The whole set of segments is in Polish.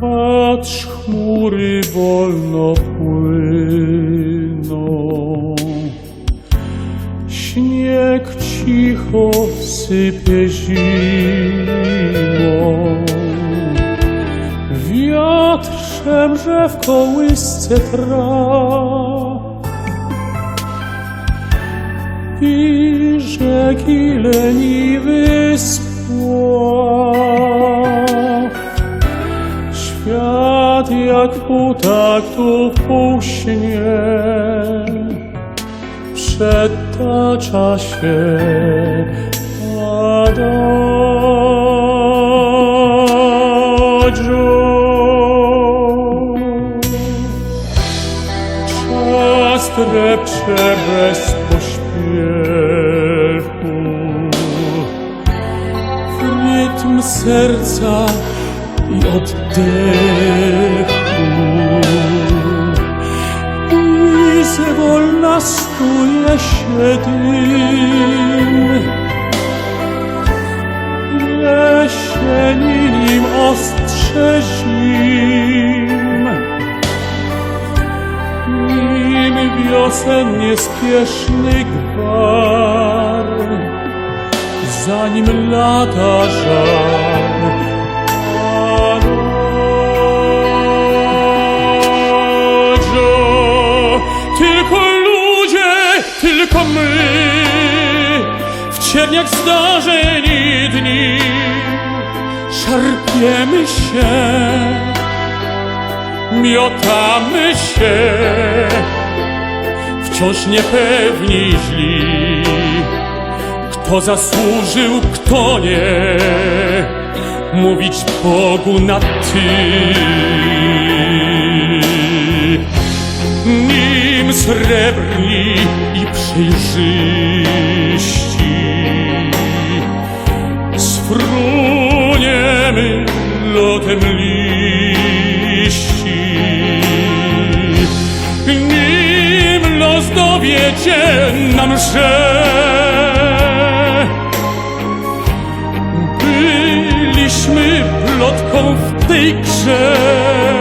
Patrz, chmury wolno płyną. Śnieg cicho sypie zimą. Wiatr szemrze w kołysce traw. I rzeki leniwy. Świat jak ptak tu półśnie, przetacza się, adagio. Czas bez pośpiechu w rytm serca i oddechu. I zwolna stuje się dym. Jesieni ostrze zim. Nim wiosen niespieszny gwar, zanim lata żar. My, w cieniach zdarzeń i dni, szarpiemy się, miotamy się, wciąż niepewni źli. Kto zasłużył, kto nie, mówić Bogu na ty. Nim srebrni i przejrzyści sfruniemy lotem liści. Nim los dowiedzie nam, że byliśmy plotką w tej grze.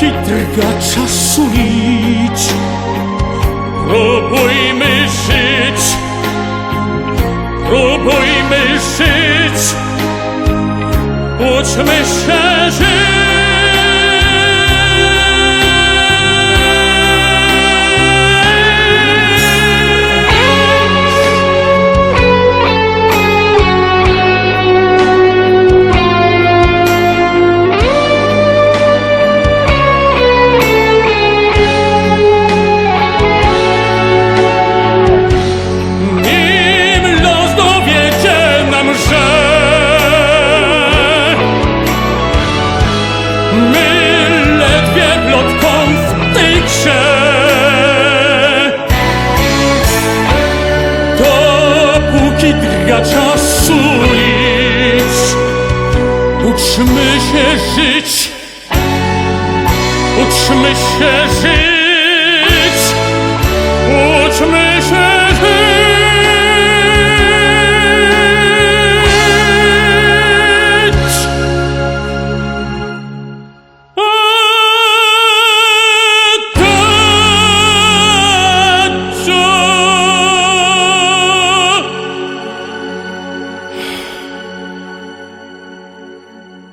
Drga czasu nić, próbujmy żyć, próbujmy żyć, uczmy się żyć. Dopóki drga czasu nic, uczmy się żyć, uczmy się żyć,